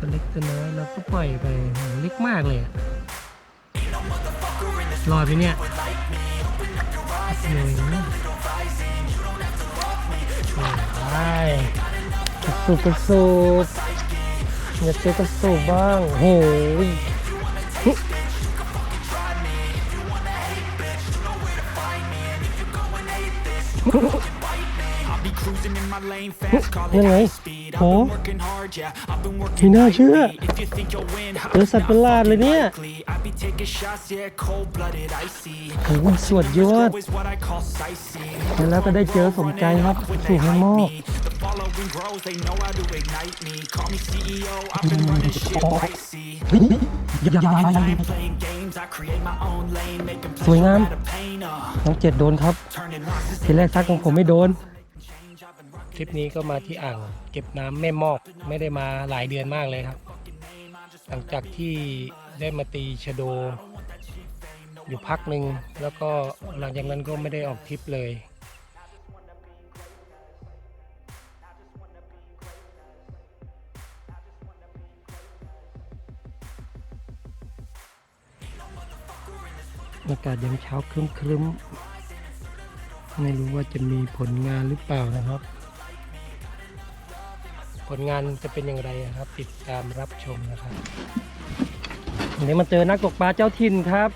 ตัวเล็กตัวน้อยเราก็ปล่อยไปเล็กมากเลยรอดไปเนี่ยเหนื่อยนะไอ้ยกระสูบกระสูบอยากเจอกระสูบบ้างโหย ยังไง high speed. โห I've been working hard, yeah. I've been ไม่ working น่าเชื่อ nightly. If you think you'll win, เจอสัตว์ประหลาดเลยเนี่ย likely. I be taking shots, yeah, cold blooded, icy. โอ้โหสวดยอด Is what I call sightseeing. แล้วก็ได้เจอสมใจครับ When สู่ they ให้ hype มอบ me, the following grows, they know how to ignite me. Call me CEO, I've been running shit pricey. เฮ้ยอย่าอย่าอย่า I ain't playing games, I create my own lane, making สวยงาม pleasure out of pain, uh, น้องเจ็ดโดนครับ turning losses ทีแรกซักของผมไม่โดนค ลิปนี้ก็มาที่อ่างเก็บน้ำแม่มอกไม่ได้มาหลายเดือนมากเลยครับ หลังจากที่ได้มาตีชะโด อยู่พักหนึ่งแล้วก็หลังจากนั้นก็ไม่ได้ออกทริปเลยอากาศยังเช้าครึ้มครึ้มๆไม่รู้ว่าจะมีผลงานหรือเปล่านะครับ ผลงานจะเป็นอย่างไรนะครับ ติดตามรับชมนะครับวันนี้มาเจอนักตกปลาเจ้าถิ่นครับ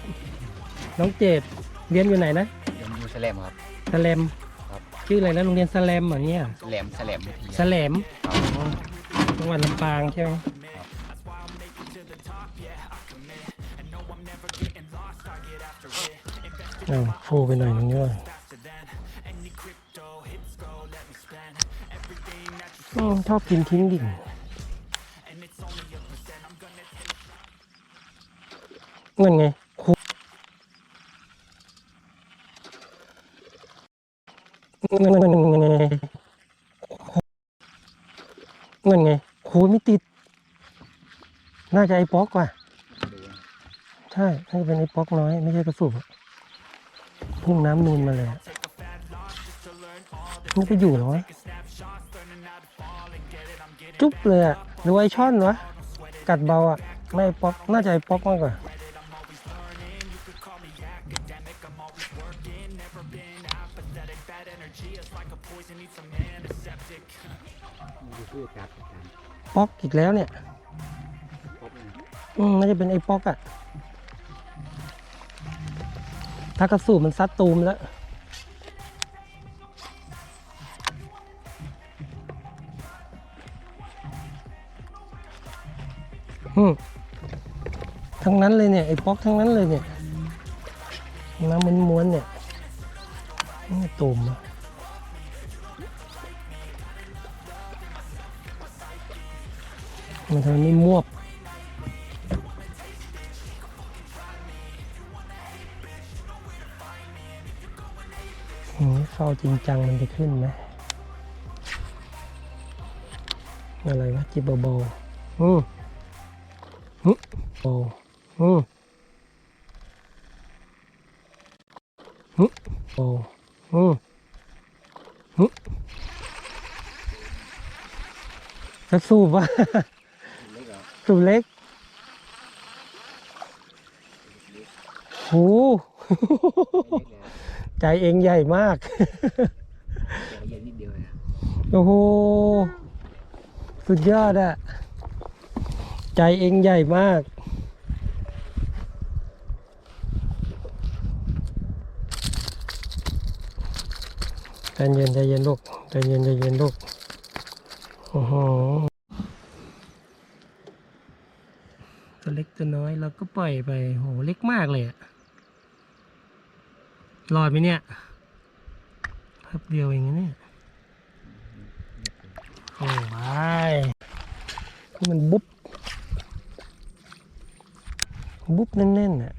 น้องเจดเรียนอยู่ไหนนะเดี๋ยวมันอยู่แสลมครับ สแลมครับ ชื่ออะไรนะโรงเรียนสแลมเหรอเนี่ยแสลมแสลมวิทสยาแลมครับอ๋อจังหวัดลำปางใช่ไหมเอาโฟไปหน่อยนึงด้วย ชอบกินทิ้งดิ่งเงินไงครูเงินเงินเงินเงินไงครูไม่ติด น่าจะไอ้ป๊อกว่ะ ใช่น่าจะเป็นไอ้ป๊อกน้อย ไม่ใช่กระสุบอะพุ่งน้ำนูนมาเลยอะนี่ก็อยู่เหรอวะ จุ๊บเลยอะหรือว่าไอ้ช่อนวะ กัดเบาอะไม่ไอ้ป๊อกน่าจะไอ้ป๊อกมากกว่าป๊อกอีกแล้วเนี่ยอืมน่าจะเป็นไอ้ป๊อกอะถ้ากระสูบมันซัดตูมแล้ว ทั้งนั้นเลยเนี่ยไอ้ป๊อกทั้งนั้นเลยเนี่ยน้ำมันม้วนๆเนี่ยนี่ตูมอะมันทำไมไม่มวบเฝ้าจริงจังมันจะขึ้นไหมอะไรวะจิบเบาๆอืม เบาอืมหึเบาอืมหึจะสูบวะสูบเล็กโหใจเองใหญ่มากโอ้โห สุดยอดอะใจเองใหญ่มาก เย็นใจเย็นลูกใจเย็นใจเย็นลูกโอ้โหตัวเล็กตัวน้อยเราก็ปล่อยไปโหเล็กมากเลยอะรอดไหมเนี่ยแป๊บเดียวเองนะเนี่ยโอ้ยนี่มันบุ๊บบุ๊บแน่นๆน่ะ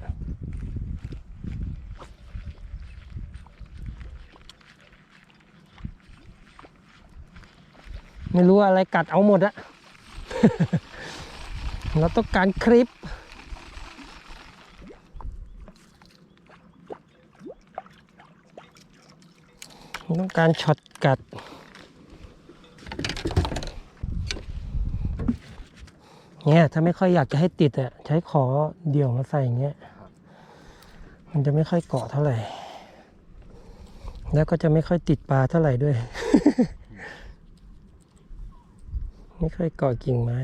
ไม่รู้อะไรกัดเอาหมดอะเราต้องการคลิป ต้องการช็อตกัดเนี่ยถ้าไม่ค่อยอยากจะให้ติดอะใช้ขอเดี่ยวมาใส่อย่างเงี้ยมันจะไม่ค่อยเกาะเท่าไหร่ แล้วก็จะไม่ค่อยติดปลาเท่าไหร่ด้วย ไม่ค่อยกาะกิ่งไม้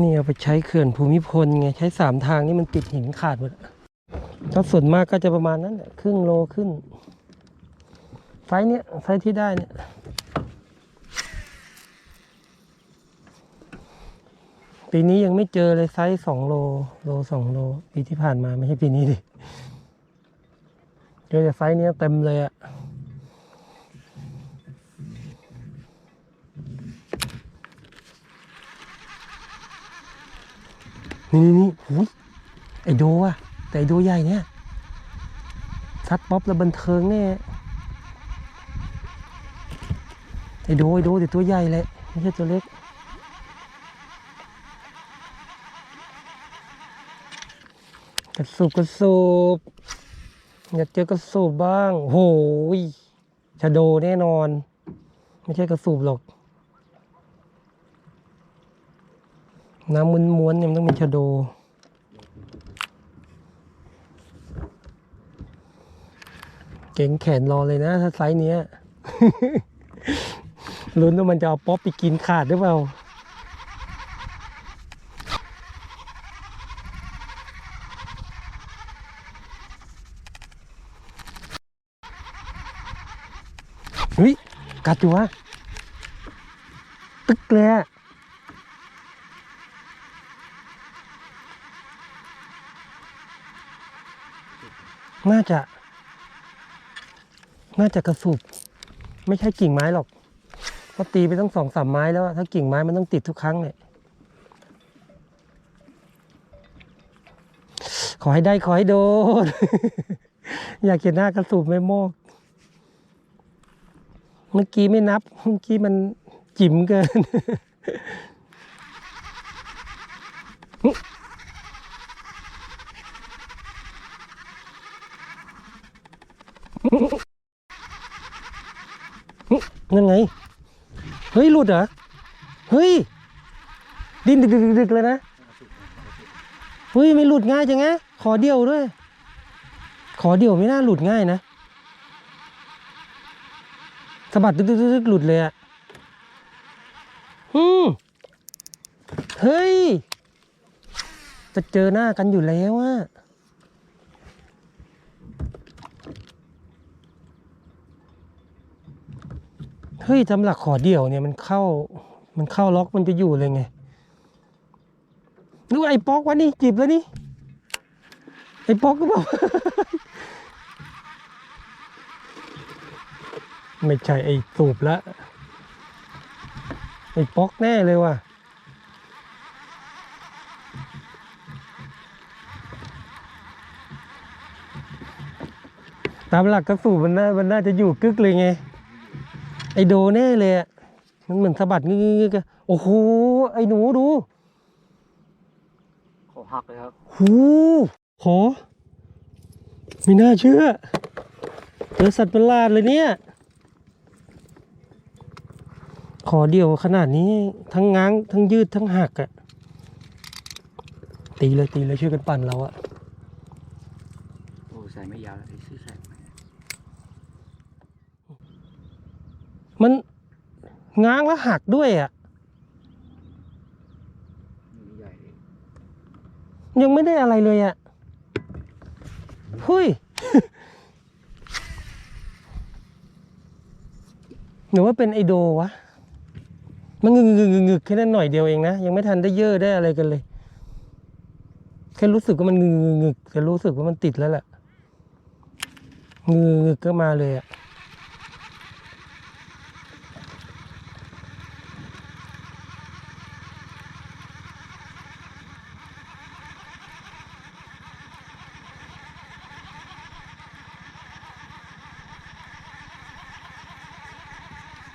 นี่เอาไปใช้เขื่อนภูมิพลไง ใช้สามทางนี่มันติดหินขาดหมดก็ส่วนมากก็จะประมาณนั้นแหละครึ่งโลขึ้น ไซส์เนี้ยไซส์ที่ได้เนี่ยปีนี้ยังไม่เจอเลยไซส์สองโล โลสองโล ปีที่ผ่านมาไม่ใช่ปีนี้ดิ เจอแต่ไซส์เนี้ยเต็มเลยอะ นี่นี่นี่หูไอโดอะแต่ไอโดใหญ่เนี่ยซัดป๊อปแล้วบันเทิงแน่ไอโดไอโดแต่ตัวใหญ่เลยไม่ใช่ตัวเล็กกระสูบกระสูบอยากเจอกระสูบบ้างโหยชะโดแน่นอน ไม่ใช่กระสูบหรอก น้ำม้วนๆเนี่ยมันต้องเป็นชะโด เก่งแขนรอเลยนะ ถ้าไซส์เนี้ยลุ้นว่ามันจะเอาป๊อปไปกินขาดหรือเปล่าเฮ้ยกัดอยู่วะตึกเลยอะ น่าจะ น่าจะกระสุบไม่ใช่กิ่งไม้หรอกเพราะตีไปต้องสองสามไม้แล้วถ้ากิ่งไม้มันต้องติดทุกครั้งเนี่ยขอให้ได้ขอให้โดน อยากเห็นหน้ากระสุบไม่โมก เมื่อกี้ไม่นับ เมื่อกี้มันจิ๋มเกิน นั่นไง เฮ้ยหลุดเหรอ เฮ้ย ดิ้นดึกๆเลยนะ เฮ้ย ไม่หลุดง่ายจังไงขอเดียวด้วย ขอเดียวไม่น่าหลุดง่ายนะสะบัดดึกๆหลุดเลยอะอืมเฮ้ย จะเจอหน้ากันอยู่แล้วอะ ฮ้ยจำหลักขอเดี่ยวเนี่ยมันเข้า มันเข้าล็อกมันจะอยู่เลยไงนึกไอ้ป๊อกวะนี่จีบแล้วนี่ ไอ้ป๊อกก็บอกไม่ใช่ไอ้สูบละ ไอ้ป๊อกแน่เลยว่ะตามหลักกระสูบมันน่ามันน่าจะอยู่กึกเลยไง ไอโดแน่เลยอะมันเหมือนสะบัดงึกๆๆอะโอ้โห ไอหนูดูขอหักเลยครับหูขอไม่น่าเชื่อเจอสัตว์ประหลาดเลยเนี่ย ขอเดียวขนาดนี้ทั้งง้าง ทั้งยืดทั้งหักอะตีเลยตีเลยช่วยกันปั่นเราอะโอ้ใส่ไม่ยาวแล้วซื้อใส่ไม่ มัน ง้างแล้วหักด้วยอะไม่ใหญ่เลยยังไม่ได้อะไรเลยอะเฮ้ยหนูว่าเป็นไอโดวะ มันงึกงึกงึกงึกแค่นั้นหน่อยเดียวเองนะ ยังไม่ทันได้เยอะได้อะไรกันเลย แค่รู้สึกว่ามันงึกงึกงึกแต่รู้สึกว่ามันติดแล้วแหละงึกงึกก็มาเลยอะ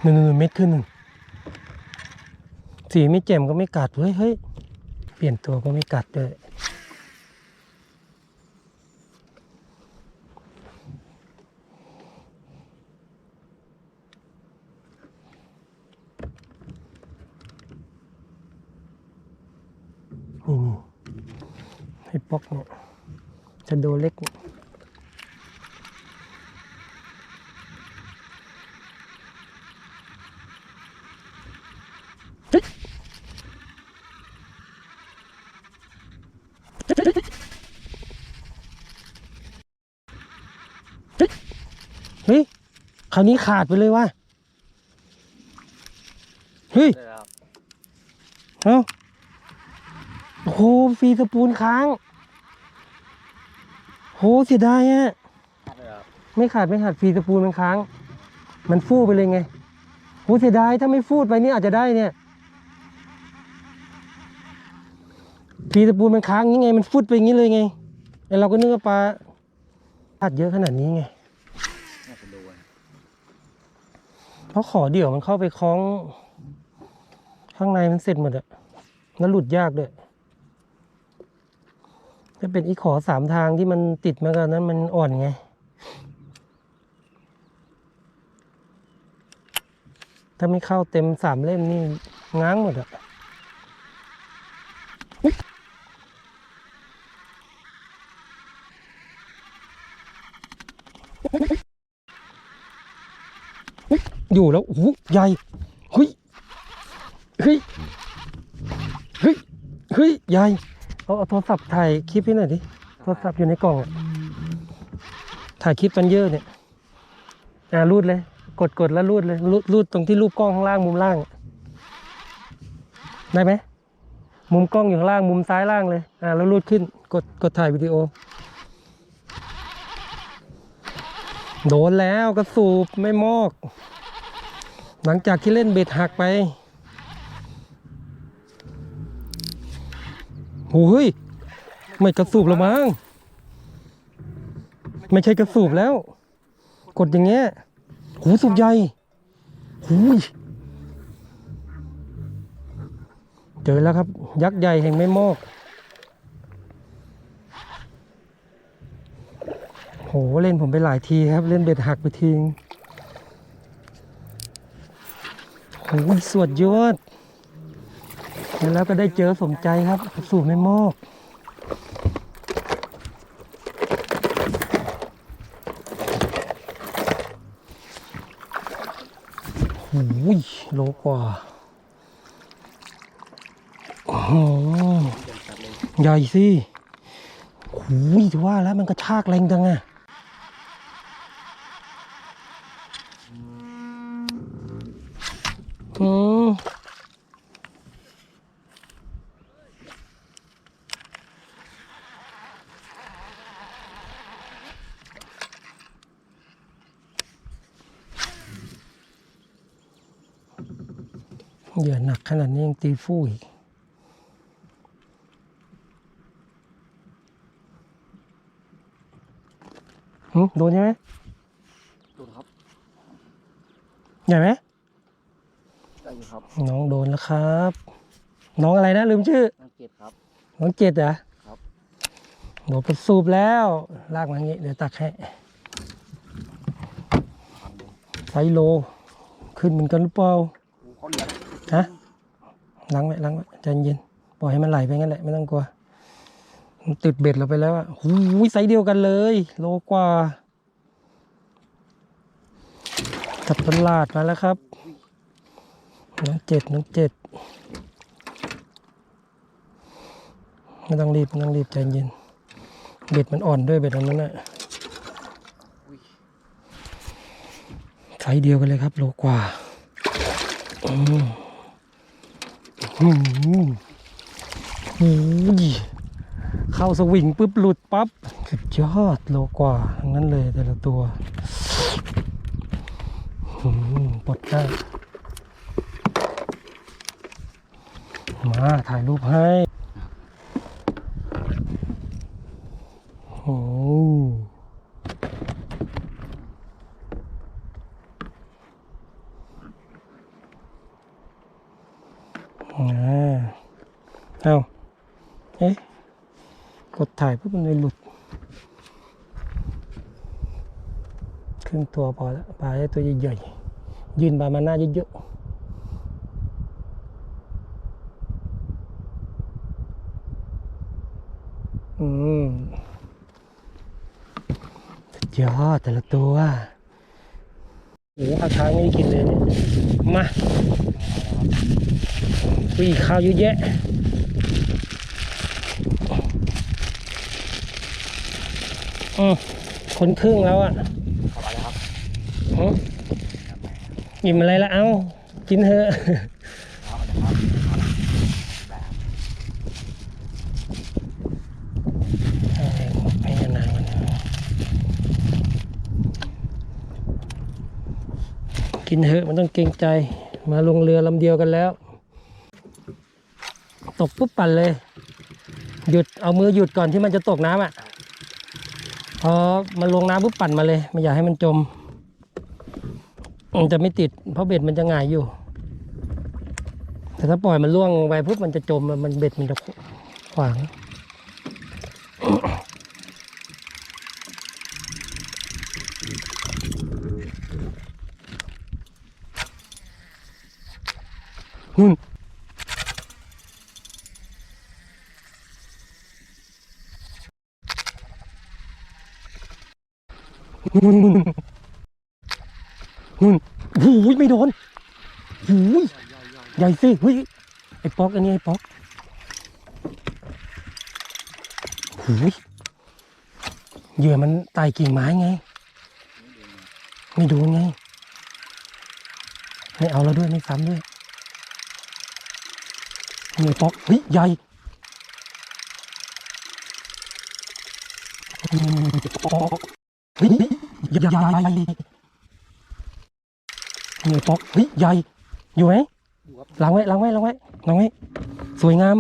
นึ่งเม็ดขึ้นหนึ่งสีไม่เจ่มก็ไม่กัดเฮ้ยเฮ้ยเปลี่ยนตัวก็ไม่กัดด้วยนี่นี่ไอ้ปอกเนี่ยจะโดเล็กเนี่ย เฮ้ยคราวนี้ขาดไปเลยว่ะเฮ้ยเอ้าโอ้โหฟรีสปูนค้าง โหเสียดายอะไม่ขาดไม่ขาดฟรีสปูนมันค้าง มันฟู่ไปเลยไงโหเสียดายถ้าไม่ฟูดไปนี่อาจจะได้เนี่ย ฟรีสปูมันค้างยังไง มันฟุดไปอย่างนี้เลยไงไอเราก็นึกว่าปลาขาดเยอะขนาดนี้ไงเพราะขอเดี่ยวมันเข้าไปคล้อง ข้างในมันเสร็จหมดอะแล้วหลุดยากด้วยถ้าเป็นอีขอสามทางที่มันติดมากันนั้นมันอ่อนไงถ้าไม่เข้าเต็มสามเล่มนี่ง้างหมดอะ อยู่แล้วโอ้โหใหญ่เฮ้ยเฮ้ยเฮ้ยเฮ้ยใหญ่เอาเอาโทรศัพท์ถ่ายคลิปให้หน่อยดิโทรศัพท์อยู่ในกล่องอะถ่ายคลิปกันเยอะเนี่ยอ่ารูดเลย กดกดแล้วรูดเลยรูดรูดตรงที่รูปกล้องข้างล่างมุมล่าง ได้ไหมมุมกล้องอยู่ข้างล่างมุมซ้ายล่างเลยอ่าแล้วรูดขึ้นกดกดถ่ายวิดีโอ โดนแล้วกระสูบไม่มอก หลังจากที่เล่นเบ็ดหักไปโอ้ยไม่กระสูบแล้วมั้งไม่ใช่กระสูบแล้ว กดอย่างเงี้ยหูสูบใหญ่หูยเจอแล้วครับ ยักษ์ใหญ่แห่งไม่มอก โห เล่นผมไปหลายทีครับ เล่นเบ็ดหักไปทีงโหสวดยอดแล้วก็ได้เจอสมใจครับ สู่ไม่มอกโอ้ยโลกว่าโอ้ใหญ่สิโอ้ยถือว่าแล้วมันกระชากแรงจังอะ หยื่อหนักขนาดนี้ยังตีฟู่อีกหึโดนใช่ไหมโดนครับใหญ่ไหมได้อยู่ครับ น้องโดนแล้วครับ น้องอะไรนะลืมชื่อนังเกตครับ น้องเจ็ดเหรอครับโดนประสูบแล้ว ลากมาอย่างนี้ เดี๋ยวตักให้ไซโล ขึ้นเหมือนกันหรือเปล่า ฮะล้างไว้ล้างไว้ใจเย็นปล่อยให้มันไหลไปงั้นแหละไม่ต้องกลัวมันติดเบ็ดเราไปแล้วอะหูยไซส์เดียวกันเลย โลกว่าสัตว์ประหลาดมาแล้วครับน้องเจ็ดน้องเจ็ดไม่ต้องรีบไม่ต้องรีบใจเย็น เบ็ดมันอ่อนด้วยเบ็ดอันนั้นน่ะไซส์เดียวกันเลยครับ โลกว่าอืม อืมอืมเข้าสวิงปุ๊บหลุดปั๊บสุดยอดโลกว่าทั้งนั้นเลยแต่ละตัวปลดได้มาถ่ายรูปให้โอ้อ่า เอาเอ๊ะกดถ่ายปุ๊บมันเลยหลุดครึ่งตัวพอแล้วปลาได้ตัวใหญ่ๆยืนปลามาหน้าเยอะๆอือืมสุดยอดแต่ละตัวโอ้โหข้าช้างไม่กินเลยเนี่ยมา อุ้ยข้าวเยอะแยะอืมคนครึ่งแล้วอะเข้าไปแล้วครับหึหยิบอะไรละเอ้า กินเถอะเอาเลยครับแบบอะไรหมดไปนานๆกว่านี้กินเถอะมันต้องเกรงใจ มาลงเรือลำเดียวกันแล้ว ตกปุ๊บปั่นเลย หยุดเอามือหยุดก่อนที่มันจะตกน้ำอะพอมันลงน้ำปุ๊บปั่นมาเลยไม่อยากให้มันจม มันจะไม่ติด เพราะเบ็ดมันจะหงายอยู่ แต่ถ้าปล่อยมันล่วงไปปุ๊บมันจะจมมันเบ็ดมันจะขวาง นู่นนู่นนู่นนู่นหูยไม่โดนหูยใหญ่สิเฮ้ยไอ้ป๊อกอันนี้ไอ้ป๊อกหูยเหยื่อมันไต่กิ่งไม้ไง ไม่โดนไง ไม่เอาแล้วด้วย ไม่ซ้ำด้วย นี่ป๊อกเฮ้ยใหญ่อืมป๊อกเฮ้ยใหญ่ใหญ่นี่ป๊อกเฮ้ยใหญ่อยู่ไหมล้างไว้ล้างไว้ล้างไว้ล้างไว้สวยงาม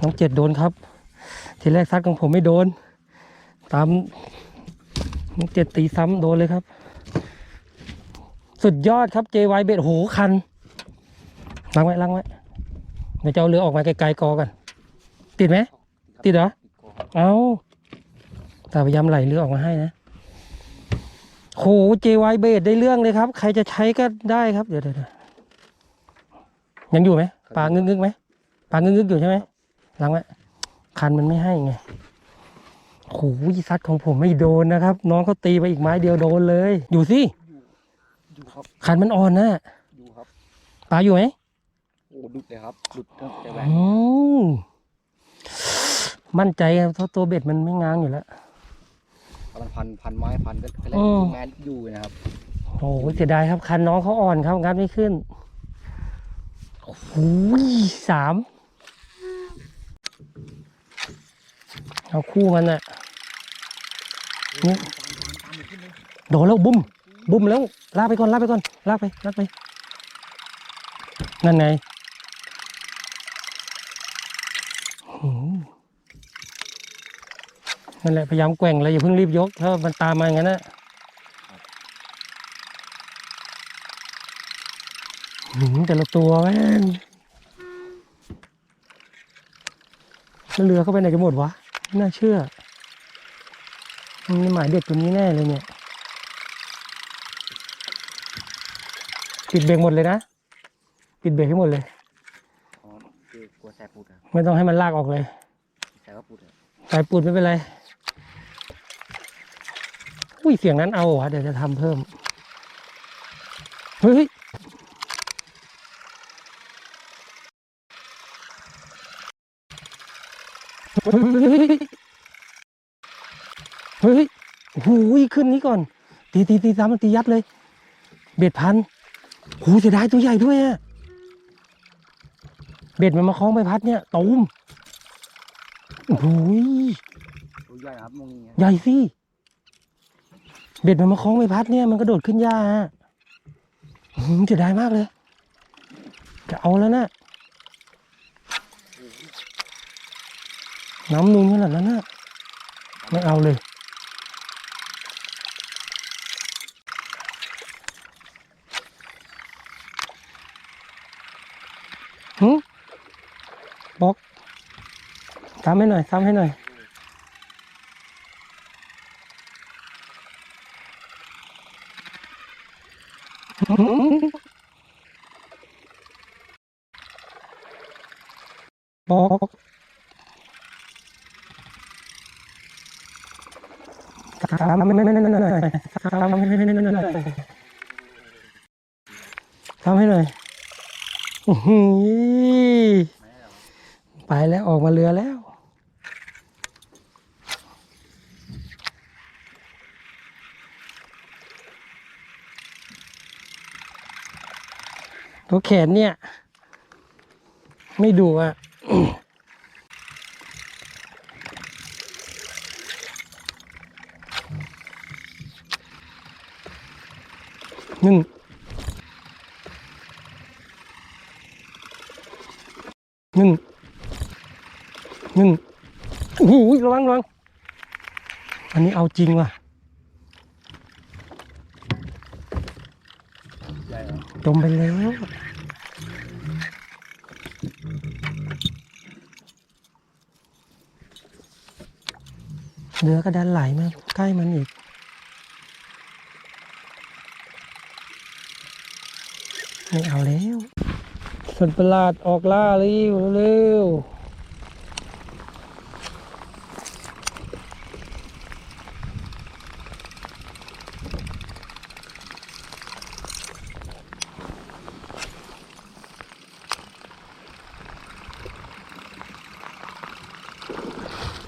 น้องเจ็ดโดนครับ ทีแรกซัดของผมไม่โดน ตามน้องเจ็ดตีซ้ำโดนเลยครับ สุดยอดครับ JY เบ็ดโหคันล้างไว้ล้างไว้ ดี๋ยวจะเอาเรือออกมาไกลๆกอกัน ติดไหม ติดเหรอ เอาแต่พยายามไหลเรือออกมาให้นะโห JY เบ็ดได้เรื่องเลยครับ ใครจะใช้ก็ได้ครับ เดี๋ยวเดี๋ยวเดี๋ยวยังอยู่ไหมปลางึกงึกๆไหมปลางึกงึกๆอยู่ใช่ไหมล้างไว้คันมันไม่ให้ไงโหซัดของผมไม่โดนนะครับ น้องเขาตีไปอีกไม้เดียวโดนเลย อยู่สิดูครับคันมันอ่อนนะดูครับปลาอยู่ไหมโอ้ดุดเลยครับดุดตั้งแต่แหวนอืมมั่นใจครับเพราะตัวเบ็ดมันไม่ง้างอยู่แล้วกำลังพันพันไม้พันก็ก็เล่นอืมงานอยู่นะครับโอ้โหเสียดายครับคันน้องเขาอ่อนครับงัดไม่ขึ้นโอ้โหสามเอาคู่มันอะนี่โดนแล้วบุ้มบุ้มแล้วลากไปก่อนลากไปก่อนลากไปลากไปนั่นไงหืม นั่นแหละพยายามแกว่งเลยอย่าเพิ่งรีบยกถ้ามันตามมาอย่างนั้นนะหืมแต่ละตัวแม่งแล้วเรือเข้าไปไหนกันหมดวะไม่น่าเชื่อมันหมายเด็ดตัวนี้แน่เลยเนี่ย ปิดเบรกหมดเลยนะ ปิดเบรกให้หมดเลยอ๋อคือกลัวแสบปูดครับไม่ต้องให้มันลากออกเลยแสบว่าปูดอะสายปูดไม่เป็นไร อุ้ยเสียงนั้นเอาเหรอวะเดี๋ยวจะทำเพิ่ม เฮ้ยเฮ้ยเฮ้ยโอ้โหขึ้นนี้ก่อน ตีตีตีซ้ำมันตียัดเลย เบ็ดพันโหเสียดายตัวใหญ่ด้วยอะเบ็ดมันมาคล้องใบพัดเนี่ยตูมโอ้โหตัวใหญ่ครับมองอย่างเงี้ยใหญ่สิ เบ็ดมันมาคล้องใบพัดเนี่ยมันกระโดดขึ้นหญ้าฮะเสียดายมากเลย จะเอาแล้วนะน้ำนุ่มขนาดนั้นนะไม่เอาเลย หืมบอกซ้ำให้หน่อยซ้ำให้หน่อย บอกตามไม่ไม่ไเลยตามไม่ไม่เลยทำให้เลยอือ ตัวแขนเนี่ย ไม่ดูอะหนึ่งหนึ่งหนึ่งโอ้โหระวังระวังอันนี้เอาจริงว่ะจมไปแล้ว เรือก็ดันไหลมาใกล้มันอีก ไม่เอาแล้ว สัตว์ประหลาดออกล่าเร็วเร็ว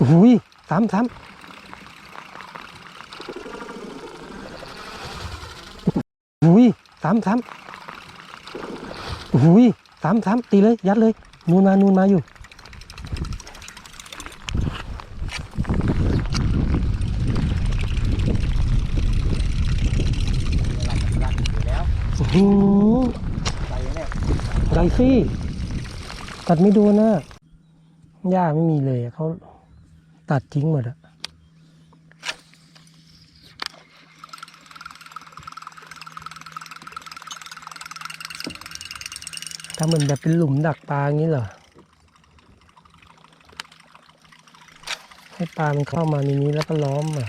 อุ้ยสามสามอุ้ยสามสามอุ้ยสามสามตีเลย ยัดเลย นูนมา นูนมาอยู่หลักอยู่แล้วอื้อหือไปเนี่ยไรซี่ตัดไม่โดนนะหญ้าไม่มีเลยเขาตัดทิ้งหมดอะ ถ้าเหมือนแบบเป็นหลุมดักปลาอย่างนี้เหรอ ให้ปลามันเข้ามาในนี้แล้วก็ล้อมเหรอ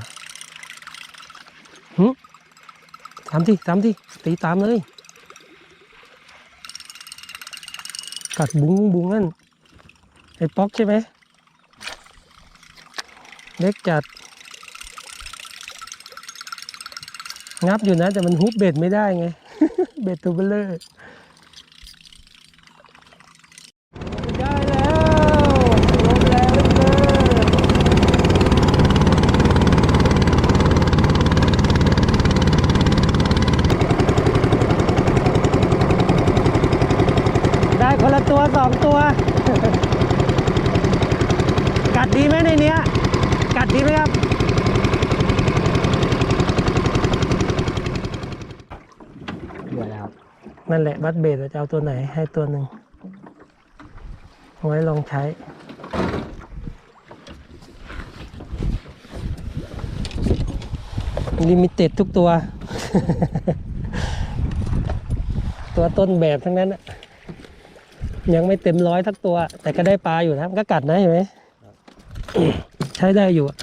หึตามที่ตามที่ตีตามเลย กัดบุ้งบุ้งนั่นไอ้ป๊อกใช่ไหมเล็กจัด งับอยู่นะ แต่มันฮุบเบ็ดไม่ได้ไง เบ็ดตัวเบลเลอร์ได้แล้วลมแรงเหลือเกินได้คนละตัว สองตัว กัดดีไหมในเนี้ย กัดดีไหมครับเบื่อแล้วนั่นแหละบัตเบดจะเอาตัวไหนให้ตัวหนึ่งเอาไว้ลองใช้ ลิมิเต็ดทุกตัว ตัวต้นแบบทั้งนั้นน่ะ ยังไม่เต็มร้อยทักตัว แต่ก็ได้ปลาอยู่นะมันก็กัดนะเห็นไหมใช้ได้อยู่อะ